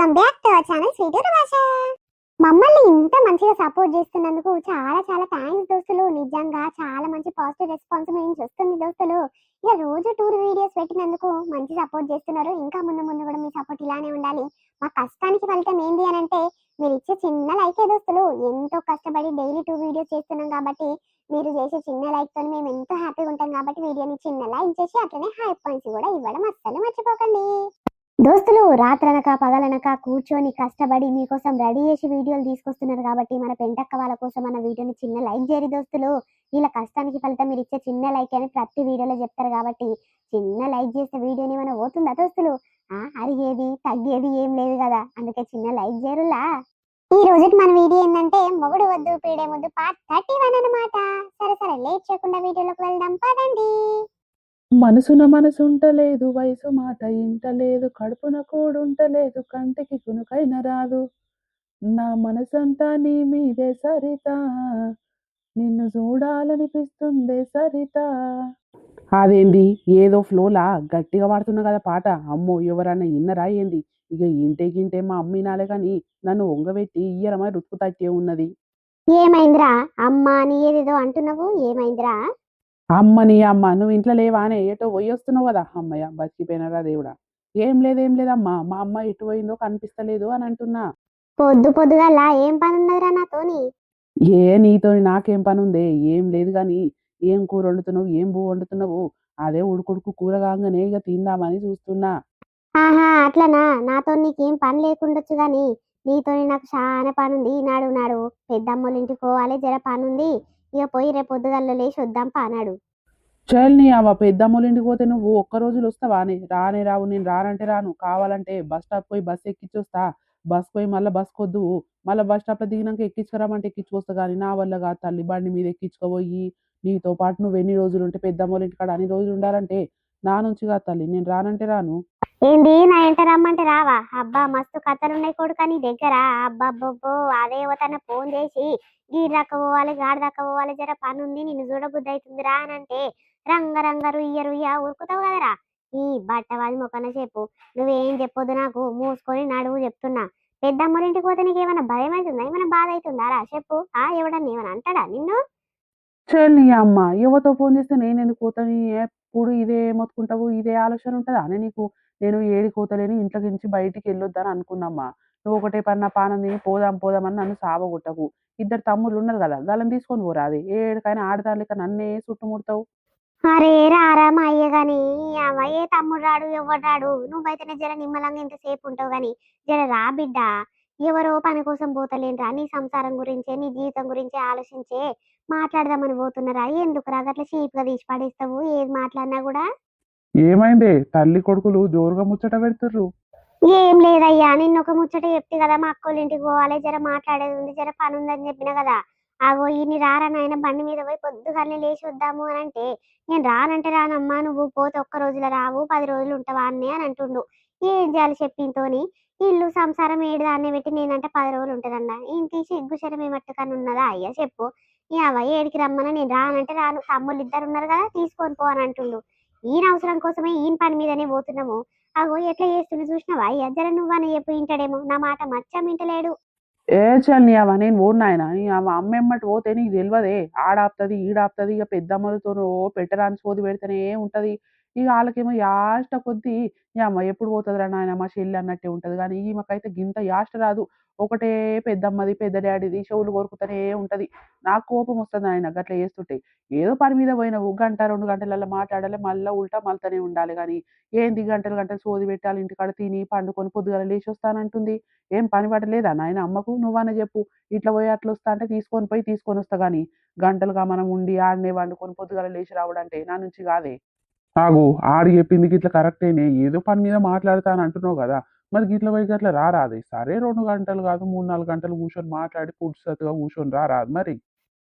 Welcome back to our channel sweet భాష మమ్మల్ని ఇంత మంచిగా సపోర్ట్ చేస్తున్నందుకు చాలా చాలా థ్యాంక్స్ దోస్తులు. నిజంగా చాలా మంచి పాజిటివ్ రెస్పాన్స్ మేము చూస్తుంది దోస్తులు. ఇక రోజు టూర్ వీడియోస్ పెట్టినందుకు మంచి సపోర్ట్ చేస్తున్నారు. ఇంకా ముందు ముందు కూడా మీ సపోర్ట్ ఇలానే ఉండాలి. మా కష్టానికి ఫలితం ఏంటి అని అంటే మీరు ఇచ్చే చిన్న లైకే దోస్తులు. ఎంతో కష్టపడి డైలీ టూ వీడియోస్ చేస్తున్నాం కాబట్టి మీరు చేసే చిన్న లైక్తో మేము ఎంతో హ్యాపీగా ఉంటాం కాబట్టి వీడియోని చిన్న లైక్ చేసి అట్లనే హై పాయింట్స్ కూడా ఇవ్వడం అస్సలు మర్చిపోకండి. దోస్తులు రాత్రనక పగలనక కూర్చొని కష్టపడి మీకోసం రెడీ చేసి వీడియోలు తీసుకొస్తున్నారు కాబట్టి మన పెంటక్క వాళ్ళ కోసం మన వీడియోని చిన్న లైక్ చేయరు దోస్తులు. వీళ్ళ కష్టానికి ఫలితం మీరు ఇచ్చే చిన్న లైక్ అని ప్రతి వీడియోలో చెప్తారు కాబట్టి చిన్న లైక్ చేస్తే వీడియోని ఏమైనా పోతుందా దోస్తులు? ఆ అరిగేది తగ్గేది ఏం లేదు కదా అందుకే చిన్న లైక్ చేయరులా. ఈ రోజు మన వీడియో ఏంటంటే మొగుడు వద్దు పీడే ముద్దు పార్ట్ థర్టీ వన్ అనమాట సరే సరే లేట్ చేయకుండా వీడియోలోకి వెళ్దాం పదండి. మనసున మనసుంటలేదు వయసు మాట ఇంటలేదు కడుపున కూడుంటలేదు కంటికి కునుకైన రాదు. నా మనసంతా నీ మీదే సరిత నిన్ను చూడాలనిపిస్తుందే సరిత. అదేంది? ఏదో ఫ్లోలా? గట్టిగా పాడుతున్నా కదా పాట. అమ్మో ఎవరన్నా ఇన్నరా ఏంది? ఇక ఇంటే గింటే మా అమ్మ నాలే కానీ నన్ను ఒంగబెట్టి ఇయ్యరమా రుతుకు తట్టే ఉన్నది. ఏమైందిరా? అమ్మ అని ఏదేదో అంటున్నావు? ఏమైందిరా? అమ్మని అమ్మ నువ్వు ఇంట్లో లేవానే ఎటో పోయి వస్తున్నావు కదా. అమ్మయ్య బతికిపోయినారా దేవుడా? ఏం లేదు ఏం లేదమ్మా. మా అమ్మ ఎటు పోయిందో కనిపిస్తలేదు అని అంటున్నా. పొద్దు పొద్దుగల్లా ఏం పని ఉన్నదిరా నాతోని? ఏ నీతో నాకేం పని ఉందే ఏం లేదు కానీ ఏం కూర వండుతున్నావు? ఏం బూ వండుతున్నావు? అదే ఉడుకుడుకు కూర కాగానే ఇక తిందామని చూస్తున్నా. ఆహా అట్లనా? నాతో నీకేం పని లేకుండొచ్చు గాని నీతోని నాకు చాలా పని ఉంది నాడు నాడు పెద్దమ్మోళ్ళ ఇంటికి పోవాలి జర పని ఉంది ఇక పోయి రేపు పొద్దుగల్లో లేచి వద్దాం పానాడు చల్ ఆమె అవ్వ పోతే నువ్వు ఒక్క రోజులు వస్తావానే రానే రావు నేను రానంటే రాను. కావాలంటే బస్ స్టాప్ పోయి బస్ ఎక్కించొస్తా. బస్ పోయి మళ్ళీ బస్ కొద్దు మళ్ళీ బస్ స్టాప్లో దిగినాక ఎక్కించుకురామంటే ఎక్కించుకొస్తా కానీ నా వల్ల కాదు తల్లి. బండి మీద ఎక్కించుకోపోయి నీతో పాటు నువ్వు ఎన్ని రోజులు ఉంటే పెద్దమ్మోళ్ళ ఇంటికాడ అన్ని రోజులు ఉండాలంటే నా నుంచి కాదు తల్లి. నేను రానంటే రాను. ఏంది? నా ఎంట రమ్మంటే రావా? అబ్బా మస్తు కథలు ఉన్నాయి కొడుక నీ దగ్గర. అబ్బబ్బబ్బో అదే తన ఫోన్ చేసి గీ దాకా పోవాలి గాడి దాకా పోవాలి జర పని ఉంది నిన్ను చూడబుద్ధి అవుతుంది రా అని అంటే రంగ రంగ రుయ్య రుయ్య ఉరుకుతావు కదరా? ఈ బట్టవాది మొక్కన చెప్పు. నువ్వేం చెప్పొద్దు నాకు మూసుకొని నడువు చెప్తున్నా. పెద్ద ఇంటికి పోతే నీకు ఏమైనా భయం అవుతుందా ఏమైనా బాధ అవుతుందా రా చెప్పు. ఆ ఎవడన్నా ఏమైనా అంటాడా నిన్ను? చెల్లి అమ్మ యువతో ఫోన్ చేస్తే నేను ఎందుకు పోతాను ఎప్పుడు ఇదే మొత్తుకుంటావు ఇదే ఆలోచన ఉంటుందా? అని నీకు నేను ఏడికి కోతలేని ఇంట్లోకి నుంచి బయటికి వెళ్ళొద్దని అనుకున్నామ్మా. నువ్వు ఒకటే పని నా పానం తిని పోదాం పోదాం అని నన్ను సావగొట్టకు. ఇద్దరు తమ్ముళ్ళు ఉన్నారు కదా గాలం తీసుకొని పోరా అది ఏడికైనా ఆడదాని లెక్క నన్నే చుట్టుముడతావు అరే రారా మా అయ్య గాని. అవ్వ తమ్ముడు రాడు ఎవడు రాడు? నువ్వైతేనే జర నిమ్మలంగా ఇంతసేపు ఉంటావు గాని జర రా బిడ్డ. ఎవరో పని కోసం పోతలేనురా నీ సంసారం గురించే నీ జీవితం గురించే ఆలోచించే మాట్లాడదామని పోతున్నారా? ఎందుకు రా గట్ల చీప్గా తీసి పడేస్తావు? ఏది మాట్లాడినా కూడా? ఏమైంది? తల్లి కొడుకులు జోరుగా ముచ్చట పెడుతుర్రు. ఏం లేదయ్యా. నిన్న ఒక ముచ్చట చెప్తే కదా మా అక్కోళ్ళ ఇంటికి పోవాలి. జర మాట్లాడేది ఉంది జర పని ఉందని చెప్పిన కదా. ఆగో ఈయన రారా నాయన బండి మీద పోయి పొద్దుగానే లేచి వద్దాము అని అంటే నేను రానంటే రానమ్మా నువ్వు పోతే ఒక్క రోజులో రావు పది రోజులు ఉంటావా అని అని అంటుండు. ఏం చేయాలి చెప్పింతోని ఇల్లు సంసారం ఏడు దాన్ని పెట్టి నేనంటే పది రోజులు ఉంటుందన్న. ఇంటి సిగ్గు శరం ఏమట్టుకని ఉన్నదా? అయ్యా చెప్పు. ఈ అవ్వ ఏడికి రమ్మని నేను రానంటే రాను. తమ్ముళ్ళు ఇద్దరు ఉన్నారు కదా తీసుకొని పో అని అంటుండు. ఈయన అవసరం కోసమే ఈయన పని మీదనే పోతున్నాము. అగో ఎట్లా చేస్తుండు చూసినావా? అయ్యా జర నువ్వని చెప్పు ఇంటాడేమో. నా మాట మచ్చం ఇంటలేడు ఏ చల్ని అవ నేను ఓడు నాయన అమ్మ ఎమ్మటి పోతే నీకు తెలియదే ఆడాపుతుంది ఈడాపుతుంది. ఇక పెద్దమ్మలతో పెట్టరాని సోది పెడితేనే ఉంటది. ఇక వాళ్ళకేమో యాష్ట కొద్దీ ఈ అమ్మ ఎప్పుడు పోతుందిరా నాయన మా చెల్లి అన్నట్టే ఉంటుంది. కానీ ఈమెకైతే గింత యాష్ట రాదు. ఒకటే పెద్దమ్మది పెద్ద డాడీది చెవులు కొరుకుతూనే ఉంటుంది. నాకు కోపం వస్తుంది ఆయన గట్ల చేస్తుంటే. ఏదో పని మీద పోయినావు. గంట రెండు గంటలలో మాట్లాడాలి. మళ్ళీ ఉల్టా మళ్ళతనే ఉండాలి. కానీ ఏంది గంటలు గంటలు సోది పెట్టాలి. ఇంటికాడ తిని పండుకొని పొద్దుగాల లేచి వస్తానంటుంది. ఏం పని పడలేదా నాయన అమ్మకు? నువ్వనే చెప్పు. ఇట్లా పోయి అట్లా వస్తా అంటే తీసుకొని పోయి తీసుకొని వస్తా. కానీ గంటలుగా మనం ఉండి ఆడనే వండుకొని పొద్దుగాల లేచి రావడంటే నా నుంచి కాదే. ఆగు ఆడు చెప్పింది ఇట్లా కరెక్టేనే ఏదో పని మీద మాట్లాడతాను అంటున్నావు కదా. మరి గిట్ల పోయి అట్లా రారాదు. సరే రెండు గంటలు కాదు మూడు నాలుగు గంటలు కూర్చొని మాట్లాడి పుడుసతుగా కూర్చొని రారాదు మరి.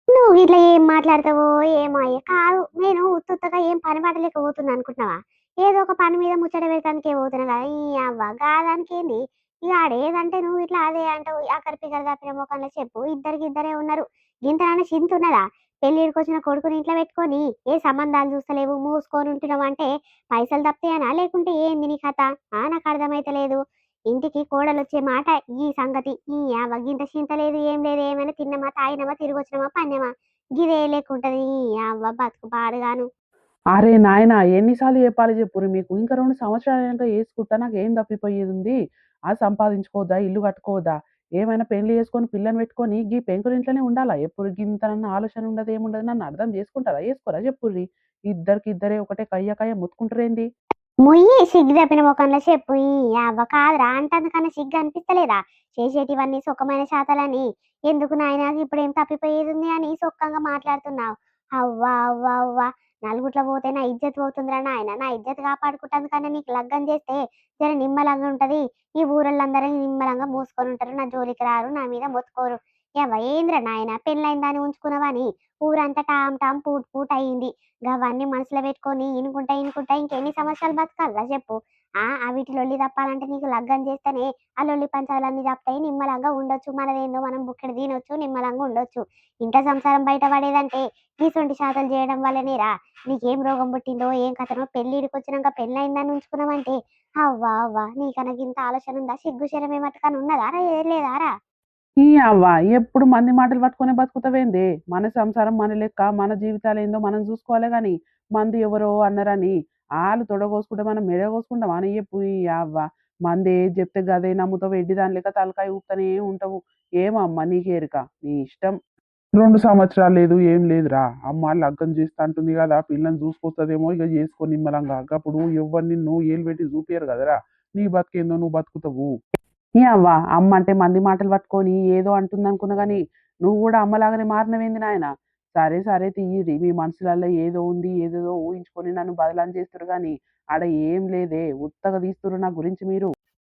నువ్వు ఇట్లా ఏం మాట్లాడతావో ఏమో అయ్యా. కాదు నేను ఉత్తుత్తగా ఏం పని పడలేకపోతున్నా అనుకుంటున్నావా? ఏదో ఒక పని మీద ముచ్చట పెడతానికే పోతున్నా కదా. ఈ అవ్వ కాదానికి ఏంది ఇక ఆడేదంటే నువ్వు ఇట్లా అదే అంటావు. అక్కడ పిగర్ తప్పిన ముఖంలో చెప్పు. ఇద్దరికి ఇద్దరే ఉన్నారు. గింతనైనా చింత ఉన్నదా పెళ్ళిడికి వచ్చిన కొడుకుని ఇంట్లో పెట్టుకొని ఏ సంబంధాలు చూస్తలేవు మూసుకొని ఉంటున్నావు అంటే పైసలు తప్పాయనా లేకుంటే ఏంది నీ కథ? ఆ నాకు అర్థమైతలేదు ఇంటికి కోడలు వచ్చే మాట ఈ సంగతి. ఈ యావ గింత చింత లేదు ఏం లేదు ఏమైనా తిన్నమా తాగినమా తిరిగి వచ్చినమా పన్నమా? గిదే లేకుంటది ఈ యావ బతుకు పాడుగాను. అరే నాయన ఎన్నిసార్లు చెప్పాలి చెప్పురు మీకు. ఇంకా రెండు సంవత్సరాలు వేసుకుంటా నాకు ఏం తప్పిపోయేది ఉంది? ఆ సంపాదించుకోవద్దా ఇల్లు కట్టుకోవద్దా? ఏమైనా పెళ్ళి చేసుకొని పిల్లని పెట్టుకొని గీ పెంకుల ఇంట్లోనే ఉండాలా? ఎప్పుడు గింతనన్న ఆలోచన ఉండదు ఏముండదు నన్ను అర్థం చేసుకుంటారా? చేసుకోరా చెప్పుర్రి. ఇద్దరికి ఇద్దరే ఒకటే కయ్య కయ్య ముత్తుకుంటారేంది? ముయ్యి సిగ్గు తప్పిన ముఖంలో చెప్పు అవ్వ కాదురా అంటందు కన్నా సిగ్గు అనిపిస్తలేదా? చేసేటివన్నీ సుఖమైన శాతాలని. ఎందుకు నాయన ఇప్పుడు ఏం తప్పిపోయేది ఉంది అని సుఖంగా మాట్లాడుతున్నావు? అవ్వా అవ్వా అవ్వా. నలుగుట్ల పోతే నా ఇజ్జత్ పోతుందిరా నాయన. నా ఇజ్జత్ కాపాడుకుంటాను కానీ నీకు లగ్గం చేస్తే జర నిమ్మలంగా ఉంటది. ఈ ఊరళ్ళందరూ నిమ్మలంగా మూసుకొని ఉంటారు. నా జోలికి రారు. నా మీద మొత్తుకోరు. ఏంద్ర నాయన పెళ్ళైన దాన్ని ఉంచుకున్నావని? ఊరంతా టామ్ టామ్ పూట్ పూట్ అయింది. గవన్నీ మనసులో పెట్టుకొని ఇనుకుంటా ఇనుకుంటా ఇంకెన్ని సంవత్సరాలు బతకాలరా చెప్పు. ఆ వీటి లొల్లి తప్పాలంటే నీకు లగ్గం చేస్తేనే ఆ లొల్లి పంచాలన్నీ తప్పాయి నిమ్మలంగా ఉండొచ్చు. మనదేందో మనం బుక్కెడు తినొచ్చు నిమ్మలంగా ఉండొచ్చు. ఇంట సంసారం బయట పడేదంటే గీసొంటి శాతం చేయడం వల్లనేరా. నీకేం రోగం పుట్టిందో ఏం కథనో పెళ్ళిడికి వచ్చినాక పెళ్ళయిందని ఉంచుకున్నామంటే అవ్వా అవ్వా నీకనకింత ఆలోచన ఉందా సిగ్గుశరం ఏమట్టుకని ఉన్నదారా? ఏం లేదారా? ఈ అవ్వ ఎప్పుడు మంది మాటలు పట్టుకునే బతుకుతావేంది? మన సంసారం మన లెక్క మన జీవితాలు ఏందో మనం చూసుకోవాలి కానీ మంది ఎవరో అన్నారని ఆలు తొడగోసుకుంటే మనం మెడగోసుకుంటాం అని చెప్పు ఈ అవ్వ? మంది ఏది చెప్తే గదే నమ్ముతావు ఎడ్డి దాని లెక్క తలకాయ ఊపుతానే ఉంటావు. ఏమమ్మ నీకేరిక నీ ఇష్టం. రెండు సంవత్సరాలు లేదు ఏం లేదురా. అమ్మ లగ్గం చేస్తా అంటుంది కదా పిల్లని చూసుకొస్తుందేమో ఇక చేసుకొని నిమ్మలంగా. అప్పుడు ఎవరు నిన్ను ఏలు పెట్టి చూపియరు కదరా. నీ బతికేందో నువ్వు బతుకుతావు. ఈ అవ్వ అమ్మ అంటే మంది మాటలు పట్టుకొని ఏదో అంటుంది అనుకున్నా కానీ నువ్వు కూడా అమ్మలాగానే మారినవేంది నాయన? సరే సరే తీయరి మీ మనసులలో ఏదో ఉంది ఏదేదో ఊహించుకొని నన్ను బదలాం చేస్తారు కానీ ఆడ ఏం లేదే ఉత్తగా తీస్తురు నా గురించి మీరు.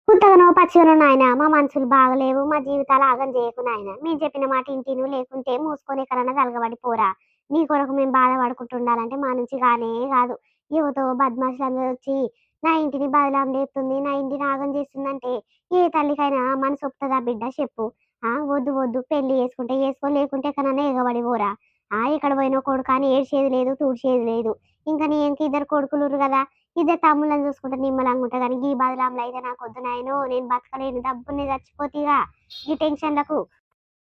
ఉత్తగనో పచ్చిగనో నాయన మా మనసులు బాగలేవు మా జీవితాలు ఆగం చేయకు నాయన. మేము చెప్పిన మాట ఇంటిను లేకుంటే మూసుకొని ఎక్కడన్నా తలగబడిపోరా నీ కొరకు మేము బాధపడుకుంటుండాలంటే మా నుంచి కానే కాదు. యువతో బద్మాషులు అందరూ వచ్చి నా ఇంటిని బదలాం లేపుతుంది నా ఇంటిని ఆగం చేస్తుందంటే ఏ తల్లికైనా మనసు ఒప్పుతుందా బిడ్డ? చెప్పు. ఆ వద్దు వద్దు. పెళ్ళి చేసుకుంటే చేసుకో లేకుంటే ఎక్కడన్నా ఎగబడి పోరా ఆ ఎక్కడ పోయిన కొడుకు అని ఏడ్చేది లేదు తూడ్చేది లేదు. ఇంకా నీ ఇంక ఇద్దరు కొడుకులు కదా ఇద్దరు తమ్ముళ్ళని చూసుకుంటే నిమ్మలంగా ఉంటా కానీ ఈ బదలాంలో అయితే నాకు వద్దు నాయనో నేను బతకలేను డబ్బుని చచ్చిపోతీగా ఈ టెన్షన్లకు.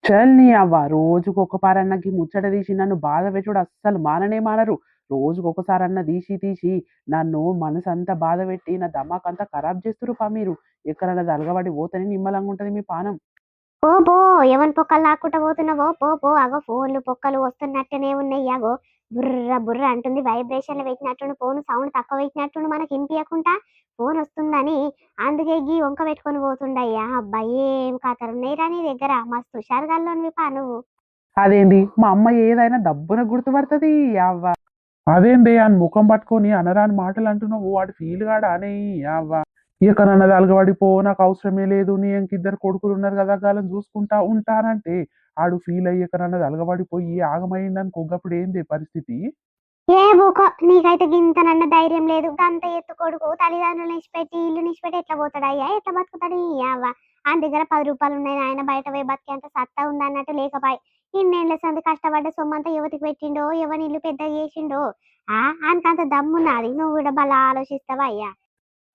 చల్ని అవ్వ రోజుకు ఒక పారన్నకి ముచ్చట తీసి నన్ను బాధ పెట్టుడు అస్సలు మాననే మానరు. రోజుకు ఒకసారన్న తీసి తీసి నన్ను మనసంతా బాధ పెట్టి నా దమాకంతా ఖరాబ్ చేస్తురు పా మీరు. ఎక్కడన్నా దలగబడి పోతేనే నిమ్మలంగా ఉంటది మీ పానం. పో పో ఎవరి పొక్కలు లాక్కుంటా పోతున్నావో? పో పో అగో ఫోన్లు పొక్కలు వస్తున్నట్టునే ఉన్నాయి అగో. బుర్ర బుర్ర అంటుంది వైబ్రేషన్లు పెట్టినట్టుండి ఫోన్ సౌండ్ తక్కువ పెట్టినట్టుండి మనకి వినిపించకుండా ఫోన్ వస్తుందని అందుకే గీ వంక పెట్టుకొని పోతుండయ్యా అబ్బాయి ఏం కథలు ఉన్నాయిరా నీ దగ్గర? మస్తు హుషారుగాల్లోనివి పా నువ్వు. అదేంది? మా అమ్మ ఏదైనా దబ్బున గుర్తుపడుతుంది అవ్వ. అదేందే ఆయన ముఖం పట్టుకొని అనరాని మాటలు అంటున్నావు వాడు ఫీల్ కాడా అనే ఇక ఎక్కడన్నా అలగబడిపో నాకు అవసరమే లేదు నీ ఇంకిద్దరు కొడుకులు ఉన్నారు కదా గాలని చూసుకుంటా ఉంటానంటే ఆడు ఫీల్ అయ్యి ఎక్కడన్నా అలగబడిపోయి ఆగమైందని కొగ్గప్పుడు ఏంది పరిస్థితి? ఏ బుకో నీకైతే గింతనన్న ధైర్యం లేదు. గంత ఎత్తు కొడుకు తల్లిదండ్రులు నిలిచిపెట్టి ఇల్లు నిలిచిపెట్టి ఎట్లా పోతాడయ్యా? ఎట్లా బతుకుతాడు అవ్వ ఆయన దగ్గర పది రూపాయలు ఉన్నాయి ఆయన బయట పోయి బతికేంత సత్తా ఉంది అన్నట్టు లేకపాయి. ఇన్నేళ్ళ సంది కష్టపడ్డ సొమ్మంతా యువతికి పెట్టిండో ఎవరి ఇల్లు పెద్ద చేసిండో? ఆ? ఆయనకంత దమ్మున్నది. నువ్వు కూడా బలా ఆలోచిస్తావా అయ్యా?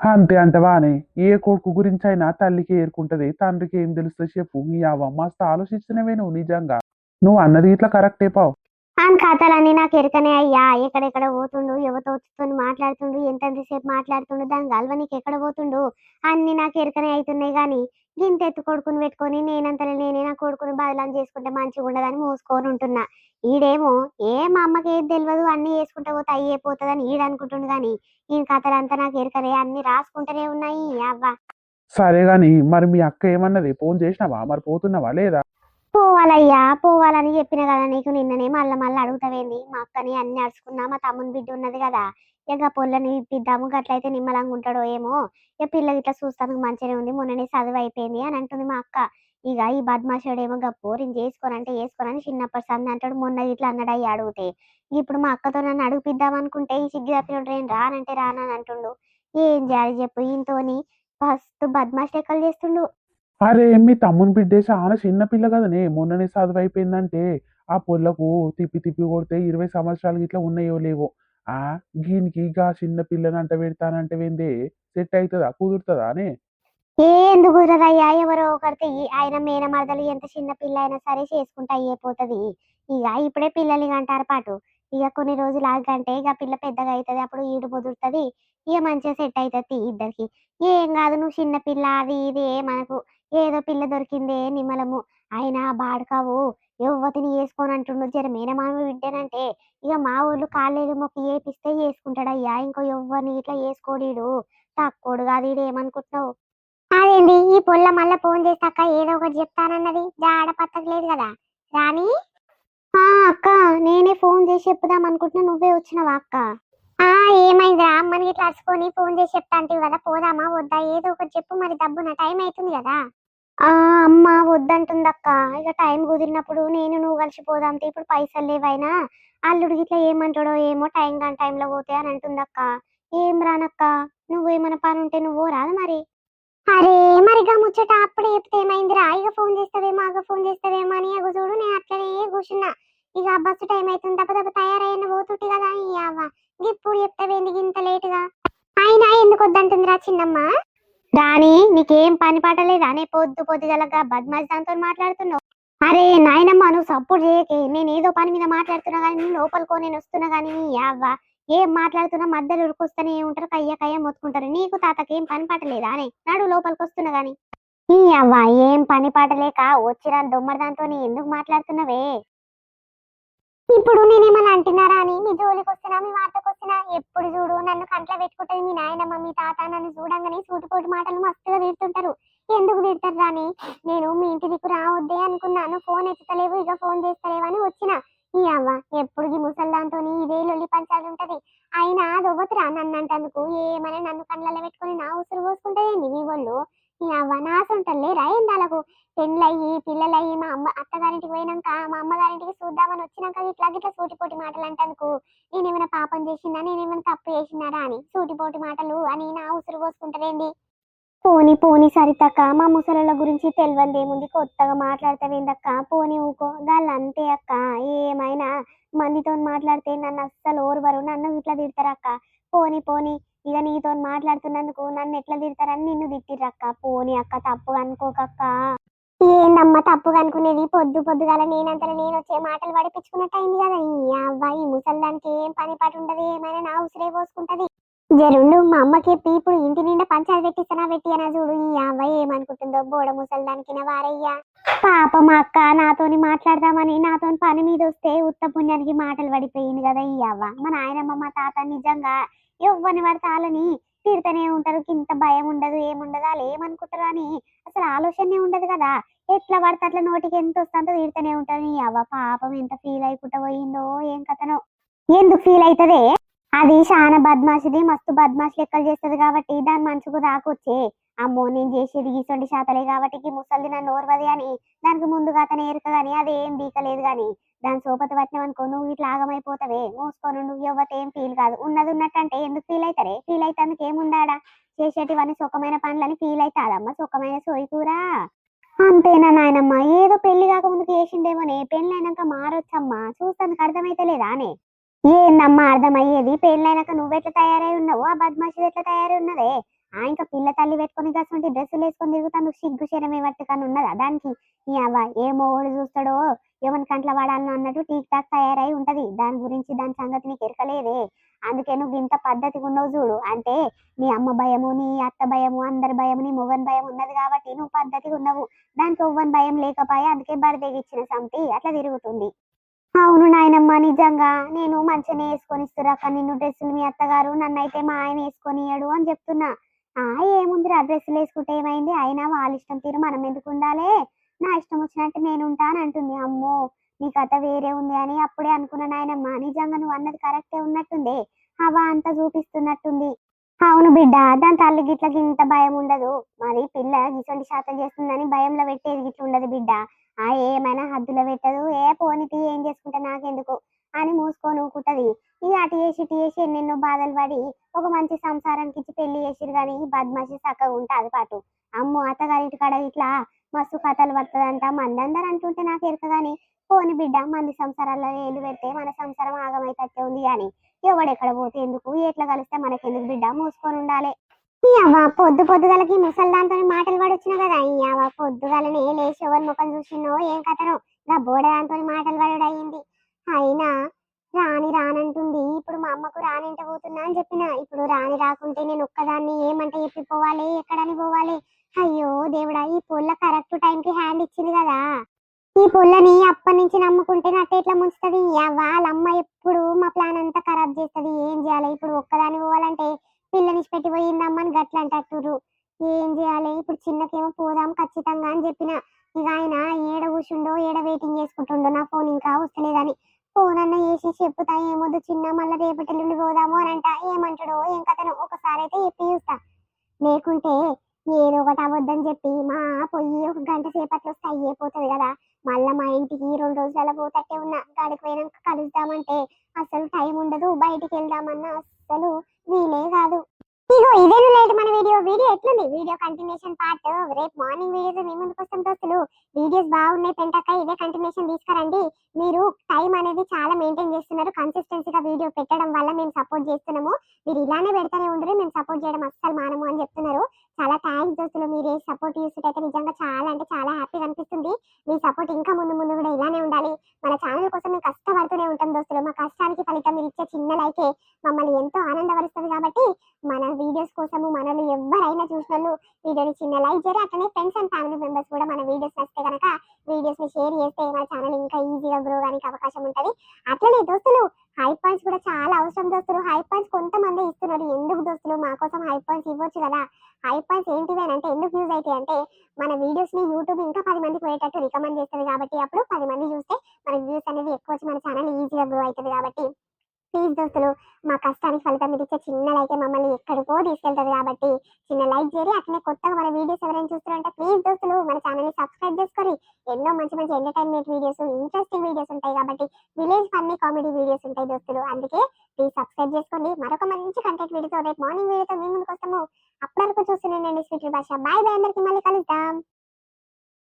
అంతే అంటవానే ఏ కొడుకు గురించి అయినా తల్లికి ఏరుకుంటది. తండ్రికి ఏం తెలుస్తుంది చెప్పు. మీ అవ్వ మస్తు ఆలోచిస్తున్నవే నువ్వు నిజంగా. నువ్వు అన్నది ఇట్లా కరెక్టే పావు. ఆయన కథలన్నీ నాకు ఎరకనే అయ్యా. ఎక్కడెక్కడ పోతుండు ఎవరితో వచ్చుకొని మాట్లాడుతుండు ఎంతసేపు మాట్లాడుతుండు దాని గల్వ నీకు ఎక్కడ పోతుండు? అన్ని నాకు ఎరకనే అవుతున్నాయి కానీ గింత ఎత్తు కొడుకుని పెట్టుకొని నేనంతలో నేనే నా కొడుకుని బదలాం చేసుకుంటే మంచిగా ఉండదని మోసుకొని ఉంటున్నా. ఈడేమో ఏ మా అమ్మకి ఏది తెలియదు అన్ని వేసుకుంటే పోతే అయ్యే పోతుందని ఈడు అనుకుంటుండు కానీ ఈయన కథలంతా నాకు ఎరకనే అన్ని రాసుకుంటూనే ఉన్నాయి. అవ్వ. సరే గాని మరి మీ అక్క ఏమన్నది? ఫోన్ చేసినావా? మరి పోతున్నావా లేదా? పోవాలయ్యా పోవాలని చెప్పిన కదా నీకు నిన్ననే మళ్ళీ మళ్ళీ అడుగుతావేంది? మా అక్కని అన్ని అడుచుకున్నా మా తమ్ముని బిడ్డ ఉన్నది కదా ఇక పొల్లని ఇప్పిద్దాము గట్లయితే నిమ్మలంగా ఉంటాడో ఏమో. ఇక పిల్ల ఇట్లా చూస్తానికి మంచిగానే ఉంది మొన్ననే చదువు అయిపోయింది అని అంటుంది మా అక్క. ఇక ఈ బద్మాషుడేమో గప్పోరిని చేసుకోనంటే వేసుకోనని చిన్నప్పటి సంది అంటాడు మొన్న ఇట్లా అన్నాడు అయ్యి అడిగితే. ఇప్పుడు మా అక్కతో నన్ను అడుగుపిద్దాం అనుకుంటే ఈ సిగ్గు తప్పినప్పుడు నేను రానంటే రానని అంటుండు. ఏం చేయాలి చెప్పు ఈయనతోని ఫస్ట్ బద్మాష్ లెక్కలు చేస్తుండు? అరే మీ తమ్ముని బిడ్డే చాలా చిన్న పిల్ల కదనే మొన్ననే చదువు అయిపోయిందంటే ఆ పొల్లకు తిప్పి తిప్పి కొడితే ఇరవై సంవత్సరాలు ఇట్లా ఉన్నాయో లేవో. ఆ గీనికి గా చిన్న పిల్లని అంట పెడతానంటే ఏందే? సెట్ అవుతుందా కుదురుతుందా అనే ఏ ఎందుకు కుదరదయ్యా? ఎవరో ఒకరితే ఆయన మేనమరదలు ఎంత చిన్న పిల్ల అయినా సరే చేసుకుంటా అయిపోతుంది ఇక ఇప్పుడే పిల్లలు అంటారు పాటు. ఇక కొన్ని రోజులు ఆగంటే ఇక పిల్ల పెద్దగా అవుతుంది అప్పుడు ఈడు ముదురుతుంది. ఇక మంచిగా సెట్ అవుతుంది ఇద్దరికి. ఏం కాదు నువ్వు చిన్న పిల్ల అది ఇది మనకు ఏదో పిల్ల దొరికిందే నిమ్మలము. అయినా బాడకావు యువతిని వేసుకొని అంటుండు జర మేనమామ వింటేనంటే ఇక మా ఊళ్ళు కాళ్ళేది మొక్క ఏపిస్తే చేసుకుంటాడయ్యా ఇంకో ఎవ్వరిని ఇట్లా వేసుకోడీడు తక్కువడు కాదు ఈడు ఏమనుకుంటున్నావు? అదేంది? ఈ పొల్ల మళ్ళా ఫోన్ చేస్తాక ఏదో ఒకటి చెప్తానన్నది. జాడ పత్తకలేదు కదా? రాణి? ఆ అక్క నేనే ఫోన్ చేసి చెప్పుదాం అనుకుంటున్నా. నువ్వే వచ్చినావా అక్క? ఆ ఏమైందిరా? అమ్మని ఇట్లా అరుచుకొని ఫోన్ చేసి చెప్తా అంటివి కదా పోదామా వద్దా ఏదో ఒకటి చెప్పు మరి డబ్బున టైం అవుతుంది కదా. ఆ అమ్మ వద్దంటుందక్క. ఇక టైం కుదిరినప్పుడు నేను నువ్వు కలిసి పోదాం తీ, ఇప్పుడు పైసలు లేవైనా అల్లుడు గిట్లా ఏమంటాడో ఏమో టైం కానీ టైంలో పోతే అని అంటుందక్క. ఏం రానక్క? నువ్వేమైనా పని ఉంటే నువ్వు రాదు మరి. అరే మరిగా ముచ్చట అప్పుడు చెప్తే ఏమైందిరా? ఇక ఫోన్ చేస్తావేమో ఆగ ఫోన్ చేస్తావేమో అని చూడు నేను అట్లనే కూర్చున్నా. ఇక బస్సు టైం అవుతుంది దెబ్బ దెబ్బ తయారైన పోతుంటే కదా ఈ అవ్వ. ఇప్పుడు చెప్తావేంది ఇంత లేటుగా అయినా ఎందుకు వద్దంటుందిరా చిన్నమ్మ? రాణి నీకేం పని పాట లేదా? పొద్దు పొద్దుగలగా బద్మాష్ దాంతో మాట్లాడుతున్నావు. అరే నాయనమ్మ నువ్వు సపోర్ట్ చేయకే. నేను ఏదో పని మీద మాట్లాడుతున్నా కానీ నేను లోపలికో నేను వస్తున్నా కానీ అవ్వ. ఏం మాట్లాడుతున్నా మధ్యలో ఉరుకొస్తూనే ఉంటారు కయ్య కయ్య మొత్తుకుంటారు. నీకు తాతకి ఏం పని పాట లేదా? అని నాడు లోపలికి వస్తున్నా గాని. ఈ అవ్వ ఏం పని పాట లేక వచ్చిరా దొమ్మడి దాంతో ఎందుకు మాట్లాడుతున్నావే? ఇప్పుడు నేనేమన్నా అంటున్నారా అని? మీ జోలికి వస్తున్నా మీ వార్తకు వస్తున్నా? ఎప్పుడు చూడు నన్ను కంట్లో పెట్టుకుంటది మీ నాయనమ్మ మీ తాత నన్ను చూడంగానే సూటిపోటు మాటలు మస్తుగా తిడుతుంటారు. ఎందుకు తిడతారు రాని నేను మీ ఇంటి దిక్కు రావద్దే అనుకున్నాను. ఫోన్ ఎత్తుతలేవు ఇక ఫోన్ చేస్తలేవు అని వచ్చిన. ఈ అవ్వ ఎప్పుడు ఈ ముసల్దాంతో ఇదే లొల్లి పంచాలి ఉంటది అయినా దొవ్వతురా నన్ను అంటందుకు ఏమైనా నన్ను కళ్ళల్లో పెట్టుకొని నా ఉసురు పోసుకుంటదేంది మీ వాళ్ళు ఈ అవ్వ నాసుంటలే రాయిందాలకు పెళ్ళయ్యి పిల్లలయ్యి మా అమ్మ అత్తగారింటికి పోయినాక మా అమ్మగారింటికి చూద్దామని వచ్చినాక ఇట్లా గిట్లా సూటిపోటి మాటలు అంటందుకు నేనేమైనా పాపం చేసినా నేనేమైనా తప్పు చేసినారా అని సూటిపోటి మాటలు అని నా ఉసురు పోసుకుంటదేంది పోని పోని సరితక్క మా ముసలోళ్ళ గురించి తెలియంది ఏముంది కొత్తగా మాట్లాడతావేందక్క పోని ఊకో గాళ్ళు అంతే అక్క ఏమైనా మందితో మాట్లాడితే నన్ను అస్సలు ఓర్వరు నన్ను ఇట్లా తిడతారక్క పోని పోని. ఇక నీతో మాట్లాడుతున్నందుకు నన్ను ఎట్లా తిడతారని నిన్ను తిట్టిరక్క పోని అక్క తప్పు అనుకోకక్క ఏందమ్మా తప్పుగా అనుకునేది? పొద్దు పొద్దుగాల నేనంతలో నేను వచ్చే మాటలు పడిపించుకున్నట్టు అయింది కదా ఈ అబ్బాయి ముసల్దానికి ఏం పని పాటు ఉండదు ఏమైనా నా ఉసిరే పోసుకుంటది. జరుండు మా అమ్మకి చెప్పి ఇప్పుడు ఇంటి నిండా పంచాయతీ పెట్టిస్తానా పెట్టియనా చూడు ఈ అవ్వ ఏమనుకుంటుందో. బోడ ముసల్దానికి వారయ్యా. పాప మా అక్క నాతోని మాట్లాడదామని నాతో పని మీద వస్తే ఉత్త పుణ్యానికి మాటలు పడిపోయింది కదా ఈ అవ్వ. మా నాయనమ్మ మా తాత నిజంగా ఎవ్వని పడితే వాళ్ళని తిడుతూనే ఉంటారు. ఇంత భయం ఉండదు ఏముండదు వాళ్ళు ఏమనుకుంటారు అని అసలు ఆలోచనే ఉండదు కదా. ఎట్లా పడితే అట్లా నోటికి ఎంత వస్తుందో తిడుతూనే ఉంటారు. ఈ అవ్వ పాపం ఎంత ఫీల్ అయిపోతా పోయిందో ఏం కథనో. ఎందుకు ఫీల్ అవుతుంది అది చాలా బద్మాషిది మస్తు బద్మాషి లెక్కలు చేస్తుంది కాబట్టి దాని మనసుకు దాకొచ్చే. అమ్మో నేను చేసేది గీసొంటి శాతలే కాబట్టి ఈ ముసలిది నన్ను ఓర్వది అని. దానికి ముందుగా అతను ఏరుక గాని అది ఏం బీకలేదు గాని. దాని సోపతి పట్టినాం అనుకో నువ్వు ఇట్లా ఆగమైపోతావే. మూసుకొని నువ్వు ఇవ్వతే ఏం ఫీల్ కాదు. ఉన్నది ఉన్నట్టు అంటే ఎందుకు ఫీల్ అవుతారే ఫీల్ అయితే అందుకు ఏముందాడా? చేసేటివన్నీ సుఖమైన పనులని ఫీల్ అవుతాదమ్మా సుఖమైన సోయికూర అంతేనా నాయనమ్మ? ఏదో పెళ్ళి కాక చేసిందేమోనే చేసిండేమోనే. పెళ్ళి అయినాక మారొచ్చమ్మా. చూస్తానికి అర్థమైతే లేదా అనే? ఏందమ్మా అర్థమయ్యేది? పెళ్ళైనాక నువ్వెట్లా తయారై ఉన్నావు? ఆ బద్మాషి ఎట్లా తయారై ఉన్నదే? ఆ ఇంకా పిల్ల తల్లి పెట్టుకొని కాసుకుంటే డ్రెస్సులు వేసుకొని తిరుగుతాను సిగ్గు శరమే పట్టుకొని ఉన్నదా? దానికి ఈ అవ్వ ఏ మొగుడు చూస్తాడో ఎవరి కంట్ల వాడాలను అన్నట్టు టీక్ టాక్ తయారై ఉంటది. దాని గురించి దాని సంగతి నీకు ఎరకలేదే అందుకే నువ్వు ఇంత పద్ధతిగా ఉన్నావు చూడు. అంటే నీ అమ్మ భయము నీ అత్త భయము అందరి భయము నీ మొగన్ భయం ఉన్నది కాబట్టి నువ్వు పద్ధతిగా ఉన్నావు. దానికి ఒవ్వని భయం లేకపోయా అందుకే బరిదెగిచ్చిన సంతి అట్లా తిరుగుతుంది. అవును నాయనమ్మ నిజంగా నేను మంచిగానే వేసుకొని ఇస్తురాక నిన్ను డ్రెస్సులు మీ అత్తగారు నన్ను అయితే మా ఆయన వేసుకొని ఇయ్యడు అని చెప్తున్నా. ఏముంది ఆ డ్రెస్సులు వేసుకుంటే ఏమైంది? అయినా వాళ్ళ ఇష్టం తీరు మనం ఎందుకు ఉండాలి? నా ఇష్టం వచ్చినట్టు నేను ఉంటాను అంటుంది. అమ్మో నీ కథ వేరే ఉంది అని అప్పుడే అనుకున్నాను నాయనమ్మ నిజంగా నువ్వు అన్నది కరెక్టే ఉన్నట్టుంది. హవా అంతా చూపిస్తున్నట్టుంది. అవును బిడ్డ దాని తల్లి గిట్లకి ఇంత భయం ఉండదు. మరి పిల్ల గిసొంటి శాతం చేస్తుందని భయంలో పెట్టేది గిట్ల ఉండదు బిడ్డ. ఆ ఏమైనా హద్దులో పెట్టదు. ఏ పోనీటి ఏం చేసుకుంటే నాకెందుకు అని మూసుకొని ఊకుంటది. ఈ అటు చేసి ఇటు చేసి ఎన్నెన్నో బాధలు పడి ఒక మంచి సంసారానికి ఇచ్చి పెళ్ళి చేసిరు కానీ బద్మాషి చక్కగా ఉంటుంది పాటు. అమ్మో అత్తగారింటి కాడ ఇట్లా మస్తు కథలు పడుతుందంట. మందందరూ అంటుంటే నాకు ఎరుక కానీ పోని బిడ్డ మంది సంసారాల్లో ఏళ్ళు పెడితే మన సంసారం ఆగమైతట్టే ఉంది కానీ ఎవడెక్కడ పోతే ఎందుకు? ఎట్లా కలిస్తే మనకెందుకు బిడ్డ? మూసుకొని ఉండాలి. ఈ అవ్వ పొద్దు పొద్దుగలకి ముసల్దాంతో మాటలు పడొచ్చిన కదా. ఈ అవ్వ పొద్దుగలనే లేచి ఎవరి ముఖం చూసినో ఏం కథనో. గా బోడదాంతో మాటలు పడడు అయింది అయినా రాని రానంటుంది. ఇప్పుడు మా అమ్మకు రానింట పోతున్నా అని చెప్పిన. ఇప్పుడు రాని రాకుంటే నేను ఒక్కదాన్ని ఏమంటే చెప్పిపోవాలి ఎక్కడని పోవాలి? అయ్యో దేవుడా ఈ పొల్ల కరెక్ట్ టైంకి హ్యాండ్ ఇచ్చింది కదా. ఈ పొల్లని అప్పటి నుంచి నమ్ముకుంటే నట్ట ఎట్లా ముంచుతుంది? వాళ్ళమ్మ ఎప్పుడు మా ప్లాన్ అంతా ఖరాబ్ చేస్తుంది. ఏం చేయాలి? ఇప్పుడు ఒక్కదాన్ని పోవాలంటే పిల్లని పెట్టి పోయిందమ్మని గట్ల అంటారు ఏం చేయాలి? ఇప్పుడు చిన్నకేమో పోదాం ఖచ్చితంగా అని చెప్పిన. ఇక ఆయన ఏడ కూర్చుండో ఏడ వెయిటింగ్ చేసుకుంటుండో నా ఫోన్ ఇంకా వస్తలేదని. ఫోన్ అన్న వేసి చెప్పుతా ఏమొద్దు చిన్న మళ్ళీ రేపటి నుండి పోదాము అని అంట. ఏమంటాడో ఏం కథను ఒకసారి అయితే చెప్పి చూస్తా. లేకుంటే ఏదో ఒకటి అవద్దని చెప్పి మా పొయ్యి ఒక గంట సేపట్లో వస్తే అయిపోతుంది కదా. మళ్ళా మా ఇంటికి రెండు రోజుల పోతట్టే ఉన్నా. గాడికి పోయినాక కలుద్దామంటే అసలు టైం ఉండదు. బయటికి వెళ్దామన్నా అస్సలు వీలే కాదు. ఇగో ఇదేను లేదు మన వీడియో వీడియో ఎట్లుంది? వీడియో కంటిన్యూషన్ పార్ట్ రేపు మార్నింగ్ వీడియోస్ మీ ముందుకు వస్తాం దోస్తులు. వీడియోస్ బాగున్నాయి పెంటాక ఇదే కంటిన్యూషన్ తీసుకురండి. మీరు టైం అనేది చాలా మెయింటైన్ చేస్తున్నారు. కన్సిస్టెన్సీగా వీడియో పెట్టడం వల్ల మేము సపోర్ట్ చేస్తున్నాము. మీరు ఇలానే పెడతానే ఉండరు మేము సపోర్ట్ చేయడం అస్సలు మానము అని చెప్తున్నారు. చాలా థ్యాంక్స్ దోస్తులు. మీరు సపోర్ట్ చేస్తుంటే నిజంగా చాలా అంటే చాలా హ్యాపీగా అనిపిస్తుంది. మీ సపోర్ట్ ఇంకా ముందు ముందు కూడా ఇలానే ఉండాలి. మన ఛానల్ కోసం మేము కష్టపడుతూనే ఉంటాం దోస్తులు. మా కష్టానికి ఫలితం మీరు ఇచ్చే చిన్న లైకే మమ్మల్ని ఎంతో ఆనందపరుస్తుంది కాబట్టి మన వీడియోస్ కోసము మనల్ని ఎవరైనా చూసిన వాళ్ళు వీడియోని చిన్న లైక్ చేయరు అట్లనే ఫ్రెండ్స్ అండ్ ఫ్యామిలీ మెంబర్స్ కూడా మన వీడియోస్ నచ్చితే కనుక వీడియోస్ని షేర్ చేస్తే మన ఛానల్ ఇంకా ఈజీగా గ్రో కానికి అవకాశం ఉంటది అట్లనే దోస్తులు హై పాయింట్స్ కూడా చాలా అవసరం దోస్తులు హై పాయింట్స్ కొంతమంది ఇస్తున్నారు ఎందుకు దోస్తులు మా కోసం హై పాయింట్స్ ఇవ్వచ్చు కదా హై పాయింట్స్ ఏంటివి అని అంటే అంటే మన వీడియోస్ని యూట్యూబ్ ఇంకా పది మందికి పోయేటట్టు రికమెండ్ చేస్తుంది కాబట్టి అప్పుడు పది మంది చూస్తే మన వ్యూస్ అనేది ఎక్కువ వచ్చి మన ఛానల్ ఈజీగా గ్రో అవుతుంది కాబట్టి ప్లీజ్ దోస్తులు మా కష్టానికి ఫలితం మీరు ఇచ్చే చిన్న లైక్ మమ్మల్ని ఎక్కడికో తీసుకెళ్తుంది కాబట్టి చిన్న లైక్ చేరి అట్లనే కొత్తగా మన వీడియోస్ ఎవరైనా చూస్తున్నారంటే ప్లీజ్ దోస్తులు మన ఛానల్ని సబ్స్క్రైబ్ చేసుకొని ఎన్నో మంచి మంచి ఎంటర్టైన్మెంట్ వీడియోస్ ఇంట్రెస్టింగ్ వీడియోస్ ఉంటాయి కాబట్టి విలేజ్ ఫన్నీ కామెడీ వీడియోస్ ఉంటాయి దోస్తులు. అందుకే ప్లీజ్ సబ్స్క్రైబ్ చేసుకోండి. మరొక మంచి కంటెంట్ వీడియోతో రేపు మార్నింగ్ వీడియోతో మీ ముందుకు వస్తాము. అప్పటి వరకు చూస్తున్నానండి స్వీట్ భాష. బాయ్ బాయ్ అందరికీ మళ్ళీ కలుద్దాం.